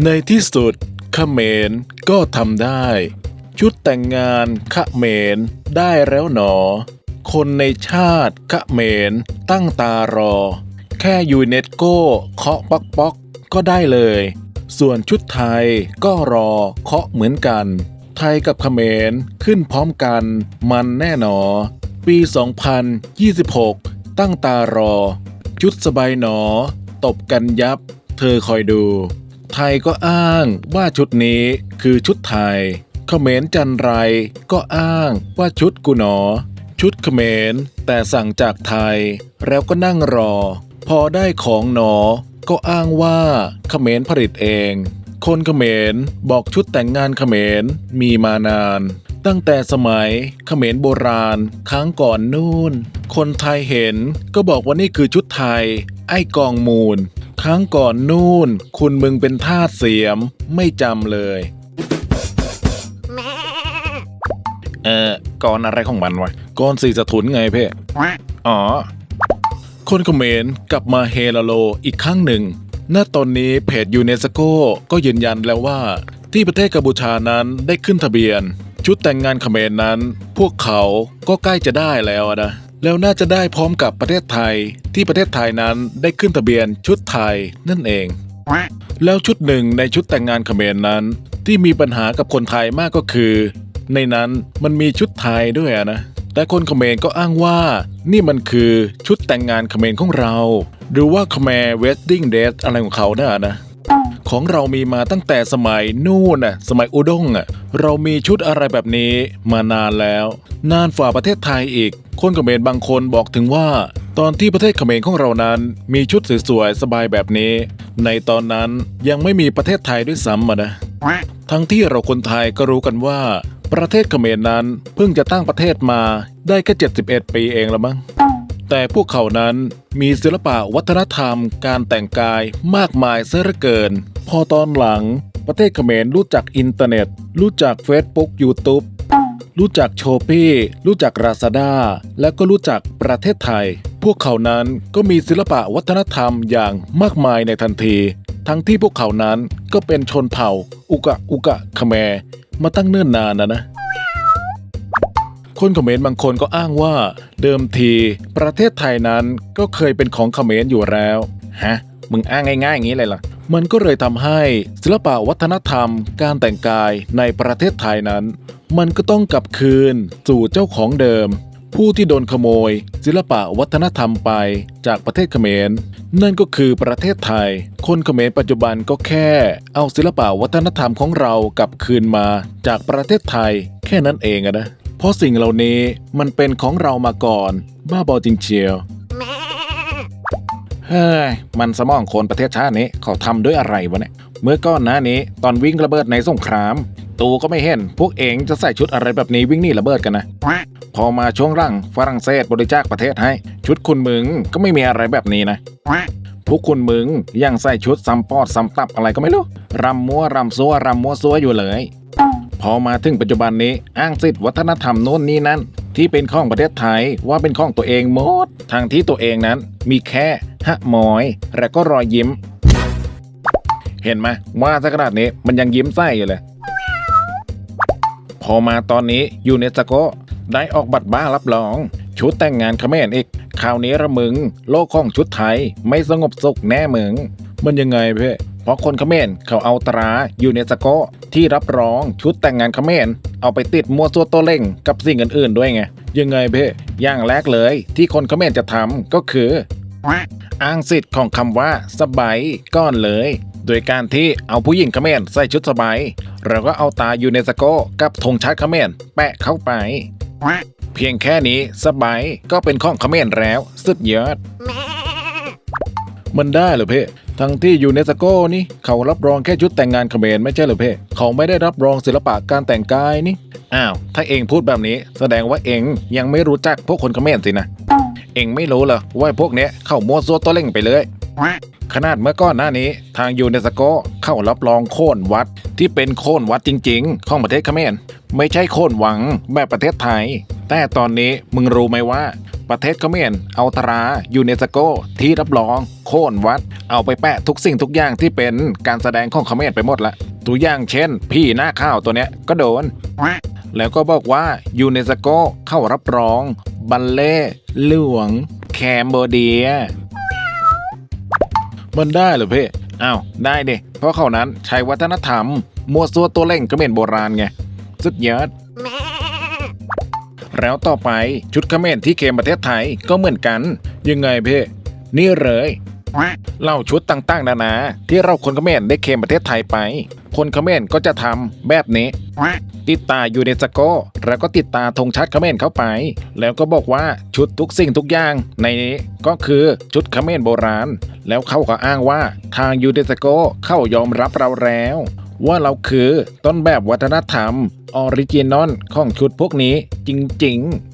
ในที่สุดขเขมรก็ทำได้ ชุดแต่งงานขเขมรได้แล้วหนอ คนในชาติขเขมรตั้งตารอ แค่ยูเนสโกเคาะป๊อกป๊อกก็ได้เลย ส่วนชุดไทยก็รอเคาะเหมือนกัน ไทยกับขเขมรขึ้นพร้อมกันมันแน่หนอ ปี 2026 ตั้งตารอ ชุดสบายหนอ ตบกันยับ เธอคอยดู ไทยก็อ้างว่าชุดนี้คือชุดไทย เขมรจันไรก็อ้างว่าชุดกูหนอ ชุดเขมรแต่สั่งจากไทย แล้วก็นั่งรอ พอได้ของหนอ ก็อ้างว่าเขมรผลิตเอง คนเขมรบอกชุดแต่งงานเขมรมีมานาน ตั้งแต่สมัยเขมรโบราณครั้งก่อนนู่น คนไทยเห็นก็บอกว่านี่คือชุดไทย ไอ้กองมูล ครั้งก่อนนู่น คุณมึงเป็นทาสเสียม ไม่จำเลย เออกรอะไรของมันวะกรสีสะทุนไงเพ่อ๋อ คนเขมรกลับมาเฮลาโลอีกครั้งหนึ่ง ณ ตอนนี้เพจยูเนสโกก็ยืนยันแล้วว่า ที่ประเทศกัมพูชานั้นได้ขึ้นทะเบียน ชุดแต่งงานเขมรนั้น พวกเขาก็ใกล้จะได้แล้วนะ แล้วน่าจะได้พร้อมกับประเทศไทยที่ประเทศไทยนั้นได้ขึ้นทะเบียนชุดไทยนั่นเอง แล้วชุดหนึ่งในชุดแต่งงานเขมรนั้น ที่มีปัญหากับคนไทยมากก็คือ ในนั้นมันมีชุดไทยด้วยนะ แต่คนเขมรก็อ้างว่า นี่มันคือชุดแต่งงานเขมรของเรา หรือว่าเขมรเวดดิ้งเดทอะไรของเขาน่ะนะ ของเรามีมาตั้งแต่สมัยนู่นน่ะสมัยอุด้งอะเรามีชุดอะไรแบบนี้มานานแล้ว นานฝ่าประเทศไทยอีก คนเขมรบางคนบอกถึงว่า ตอนที่ประเทศเขมรของเรานั้น มีชุดสวยๆสบายแบบนี้ ในตอนนั้นยังไม่มีประเทศไทยด้วยซ้ำนะทั้งที่เราคนไทยก็รู้กันว่า ประเทศเขมรนั้นเพิ่งจะตั้งประเทศมาได้แค่71 ปีเองละมั้งแต่พวกเขานั้นมีศิลปะวัฒนธรรมการแต่งกายมากมายเสียเหลือเกิน พอตอนหลังประเทศเขมรรู้จักอินเทอร์เน็ต รู้จัก Facebook YouTube รู้จักโชปี้รู้จักราซาด้าและก็รู้จักประเทศไทย พวกเขานั้นก็มีศิลปะวัฒนธรรมอย่างมากมายในทันที ทั้งที่พวกเขานั้นก็เป็นชนเผ่า อุกะอุกะเขมมาตั้งเนิ่นนานนะนะ คนเขมรบางคนก็อ้างว่า เดิมทีประเทศไทยนั้นก็เคยเป็นของเขมรอยู่แล้ว ฮะ มึงอ้างง่ายๆอย่างนี้เลยล่ะ มันก็เลยทำให้ศิลปะวัฒนธรรม การแต่งกายในประเทศไทยนั้น มันก็ต้องกลับคืนสู่เจ้าของเดิม ผู้ที่โดนขโมย ศิลปะวัฒนธรรมไปจากประเทศเขมร นั่นก็คือประเทศไทย คนเขมรปัจจุบันก็แค่ เอาศิลปะวัฒนธรรมของเรากลับคืนมาจากประเทศไทย แค่นั้นเองนะเพราะสิ่งเหล่านี้มันเป็นของเรามาก่อน บ้าบอจริงเชียว เฮ้ย มันสมองคนประเทศชาตินี้เขาทำด้วยอะไรวะเนี่ย เมื่อก่อนหน้านี้ตอนวิ่งระเบิดในสงคราม ตูก็ไม่เห็น พวกเองจะใส่ชุดอะไรแบบนี้วิ่งหนีระเบิดกันนะ พอมาช่วงหลังฝรั่งเศสบริจาคประเทศให้ ชุดคุณมึงก็ไม่มีอะไรแบบนี้นะ พวกคุณมึงยังใส่ชุดซัมปอดซัมตับอะไรก็ไม่รู้รำมัวรำซัวรำมัวซัวอยู่เลย พอมาถึงปัจจุบันนี้อ้างสิทธิวัฒนธรรมโน้นนี่นั่น ที่เป็นข้องประเทศไทยว่าเป็นข้องตัวเองหมดทางที่ตัวเองนั้นมีแค่ฮะมอย และก็รอยยิ้ม เห็นไหมว่าสักขนาดนี้มันยังยิ้มไส้อยู่เลย พอมาตอนนี้ยูเนสโกได้ออกบัตรบ้ารับรอง ชุดแต่งงานเขมรอีกคราวนี้ระมึง โลกของชุดไทยไม่สงบสุขแน่มึง มันยังไงเพ่ เพราะคนเขมรเขาเอาตรายูเนสโกที่รับรองชุดแต่งงานเขมรเอาไปติดมัวซัวตัวเล่งกับสิ่งอื่นๆด้วยไง ยังไงเพ่อย่างแรกเลยที่คนเขมรจะทำก็คือ อ้างสิทธิ์ของคำว่าสบายก้อนเลยโดยการที่เอาผู้หญิงเขมรใส่ชุดสบายแล้วก็เอาตายูเนสโกกับธงชาติเขมรแปะเข้าไป เพียงแค่นี้สบายก็เป็นของเขมรแล้ว สุดยอด มันได้เหรอเพ่ ทั้งที่ยูเนสโกนี่เขารับรองแค่ชุดแต่งงานเขมรไม่ใช่หรือเพ่เขาไม่ได้รับรองศิลปะการแต่งกายนี่อ้าวถ้าเองพูดแบบนี้ แสดงว่าเองยังไม่รู้จักพวกคนเขมรสินะเองไม่รู้เหรอว่าพวกเนี้ยเข้ามัวซัวตัวเล่งไปเลยขนาดเมื่อก่อนหน้านี้ทางยูเนสโกเข้ารับรองโค่นวัดที่เป็นโค่นวัดจริง ๆ ของประเทศเขมรไม่ใช่โค่นหวังแบบประเทศไทย แต่ตอนนี้มึงรู้ไหมว่า ประเทศเขมรเอาตรายูเนสโกที่รับรอง โค่นวัด เอาไปแปะทุกสิ่งทุกอย่างที่เป็นการแสดงของเขมรไปหมดละตัวอย่างเช่น พี่หน้าข้าวตัวเนี้ยก็โดน แล้วก็บอกว่ายูเนสโกเข้ารับรอง บัลเล่หลวง แคมโบเดีย มันได้เหรอเพ่อ้าวได้ดิเพราะเขานั้นใช้วัฒนธรรมมัวซัวตัวเล่งเขมรโบราณไงสุดยอด แล้วต่อไปชุดเขมรที่เคมประเทศไทยก็เหมือนกัน ยังไงเพ่นี่เลยเล่าชุดต่างๆนานา ที่เราคนเขมรได้เคมประเทศไทยไป คนเขมรก็จะทำแบบนี้ ติดตาอยูเนสโกแล้วก็ติดตาธงชาติเขมรเข้าไป แล้วก็บอกว่าชุดทุกสิ่งทุกอย่างในนี้ก็คือชุดเขมรโบราณ แล้วเขาก็อ้างว่าทางยูเนสโกเข้ายอมรับเราแล้ว ว่าเราคือต้นแบบวัฒนธรรม ออริจินอลของชุดพวกนี้จริง ๆ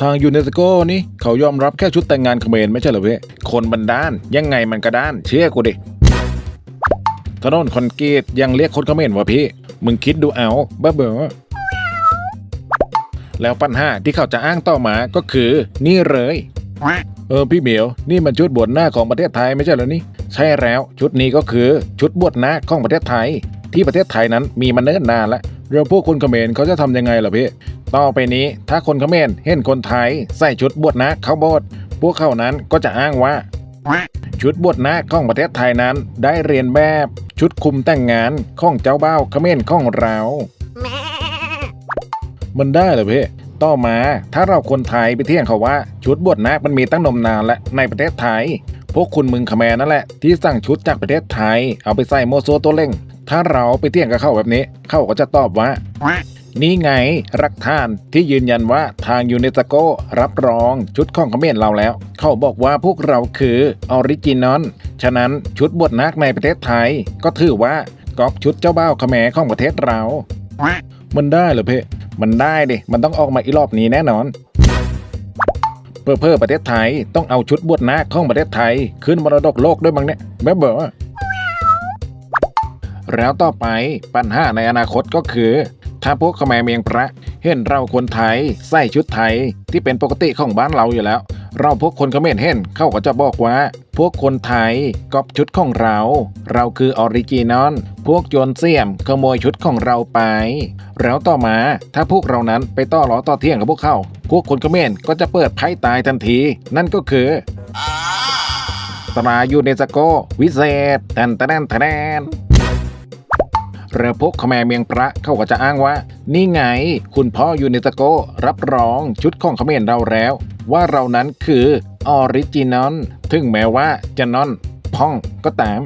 ทางยูเนสโกนี่เขายอมรับแค่ชุดแต่งงานเขมรไม่ใช่เหรอเพ่คนบันด้าน ยังไงมันก็ด้าน เชื่อกูดิถนนคอนกรีตยังเรียกคนเขมรว่าพี่ มึงคิดดูเอาบ้าเบอแล้วปัญหาที่เขาจะอ้างต่อมาก็คือ นี่เลยเออพี่เหมียว นี่มันชุดบวชหน้าคของประเทศไทยไม่ใช่เหรอนี่ ใช่แล้วชุดนี้ก็คือชุดบวชหน้าคของประเทศไทย ที่ประเทศไทยนั้นมีมาเนิ่นนานแล้วเราพวกคนเขมรเขาจะทำยังไงล่ะพี่ ต่อไปนี้ถ้าคนเขมรเห็นคนไทยใส่ชุดบวชน้าคเขาบสถ์พวกเขานั้นก็จะอ้างว่า ชุดบวชน้าคของประเทศไทยนั้นได้เรียนแบบชุดคุมแต่งงานของเจ้าบ่าวเขมรของเรา มันได้เหรอพี่ต่อมาถ้าเราคนไทยไปเที่ยงเขาว่า ชุดบวชนาคมันมีตั้งนมนานและในประเทศไทย พวกคุณมึงขแมรนั่นแหละที่สั่งชุดจากประเทศไทย เอาไปใส่โมโซตัวเล่ง ถ้าเราไปเที่ยงกับเขาแบบนี้ เขาก็จะตอบว่า นี่ไงรักฐานที่ยืนยันว่าทางยูเนสโกรับรองชุดของเขมรเราแล้ว เขาบอกว่าพวกเราคือออริจินอลฉะนั้นชุดบวชนาคในประเทศไทย ก็ถือว่าก๊อปชุดเจ้าบ่าวเขมรของประเทศเรา มันได้เหรอเพ่มันได้ดิ มันต้องออกมาอีรอบนี้แน่นอนเพื่อเพื่อประเทศไทยต้องเอาชุดบวชนาคของประเทศไทย ขึ้นมรดกโลกด้วยมั้งเนี่ยแบบเบอ แล้วต่อไปปัญหาในอนาคตก็คือ ถ้าพวกขแมรเมียงพระ เห็นเราคนไทยใส่ชุดไทยที่เป็นปกติของบ้านเราอยู่แล้ว เราพวกคนเขมรเห็นเขาก็จะบอกว่า พวกคนไทยก๊อปชุดของเรา เราคือออริจินอลพวกโจรเสี่ยมขโมยชุดของเราไป แล้วต่อมาถ้าพวกเรานั้นไปต่อล้อต่อเที่ยงกับพวกเขาพวกคนเขมรก็จะเปิดไพ่ตายทันที นั่นก็คือตรายูเนสโก วิเศษแทนแทนแทน เรือพกขแมเมียงพระเขาก็จะอ้างว่า นี่ไง คุณพ่อยูเนสโกรับรองชุดของเขมรเราแล้ว ว่าเรานั้นคือออริจินอลถึงแม้ว่าจะนอนพ่องก็ตาม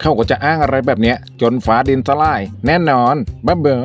เขาก็จะอ้างอะไรแบบเนี้ย จนฟ้าดินสลาย แน่นอนบ้าเบอ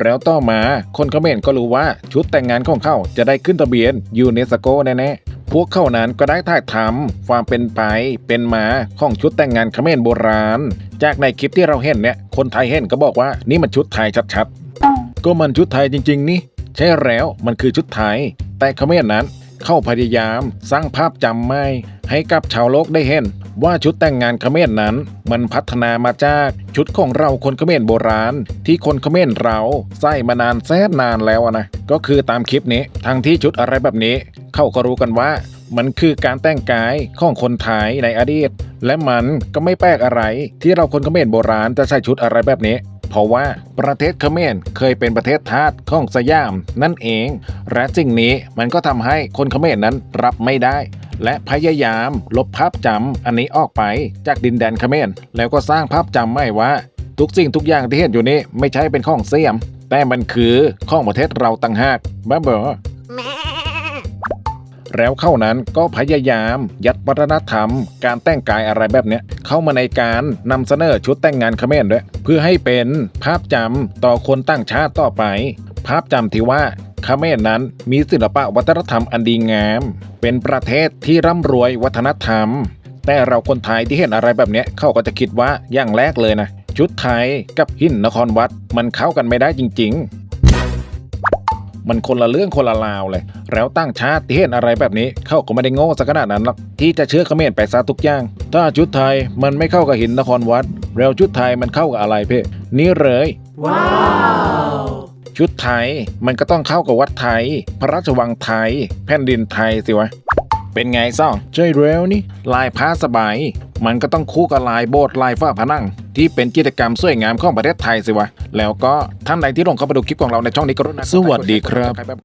แล้วต่อมาคนเขมรก็รู้ว่าชุดแต่งงานของเขาจะได้ขึ้นทะเบียนยูเนสโกแน่ๆ วกเขานั้นก็ได้ถ่ายทำความเป็นไปเป็นมาของชุดแต่งงานเขมรโบราณ จากในคลิปที่เราเห็นเนี่ยคนไทยเห็นก็บอกว่านี่มันชุดไทยชัดๆ ก็มันชุดไทยจริง ๆ นี่ ใช่แล้วมันคือชุดไทย แต่เขมรนั้นเข้าพยายามสร้างภาพจำไม่ให้กับชาวโลกได้เห็น ว่าชุดแต่งงานเขมรนั้น มันพัฒนามาจากชุดของเราคนเขมรโบราณ ที่คนเขมรเราใส่มานานแสนนานแล้วนะก็คือตามคลิปนี้ทางที่ชุดอะไรแบบนี้ เขาก็รู้กันว่า มันคือการแต่งกายของคนไทยในอดีต และมันก็ไม่แปลกอะไร ที่เราคนเขมรโบราณจะใส่ชุดอะไรแบบนี้เพราะว่าประเทศเขมรเคยเป็นประเทศทาสของสยาม นั่นเอง และสิ่งนี้มันก็ทำให้คนเขมรนั้นรับไม่ได้ และพยายามลบภาพจำอันนี้ออกไปจากดินแดนเขมรแล้วก็สร้างภาพจำใหม่ว่า ทุกสิ่งทุกอย่างที่เห็นอยู่นี้ไม่ใช่เป็นของเสียม แต่มันคือของประเทศเราต่างหากบ้าบอ แล้วเข้านั้นก็พยายามยัดวัฒนธรรม การแต่งกายอะไรแบบเนี้ยเข้ามาในการนำเสนอชุดแต่งงานเขมรด้วยเพื่อให้เป็นภาพจำต่อคนต่างชาติต่อไป ภาพจำที่ว่าเขมรนั้นมีศิลปะวัฒนธรรมอันดีงาม เป็นประเทศที่ร่ำรวยวัฒนธรรม แต่เราคนไทยที่เห็นอะไรแบบเนี้ยเขาก็จะคิดว่าอย่างแรกเลยนะ ชุดไทยกับหินนครวัดมันเข้ากันไม่ได้จริง มันคนละเรื่องคนละราวเลย แล้วตั้งชาติที่เห็นอะไรแบบนี้เขาก็ไม่ได้โง่สักขนาดนั้นหรอกที่จะเชื่อเขมรไปซะทุกอย่าง ถ้าชุดไทยมันไม่เข้ากับหินนครวัด แล้วชุดไทยมันเข้ากับอะไรเพ่นี่เลยว้าวชุดไทยมันก็ต้องเข้ากับวัดไทย พระราชวังไทย แผ่นดินไทยสิวะ เป็นไงซ่องใช่แล้วนี่ ลายผ้าสบาย มันก็ต้องคู่กับลายโบสถ์ลายฝ้าผนัง ที่เป็นกิจกรรมสวยงามของประเทศไทยสิวะ แล้วก็ท่านใดที่ลงเข้ามาดูคลิปของเราในช่องนี้ก็รุณาสวัสดีครับ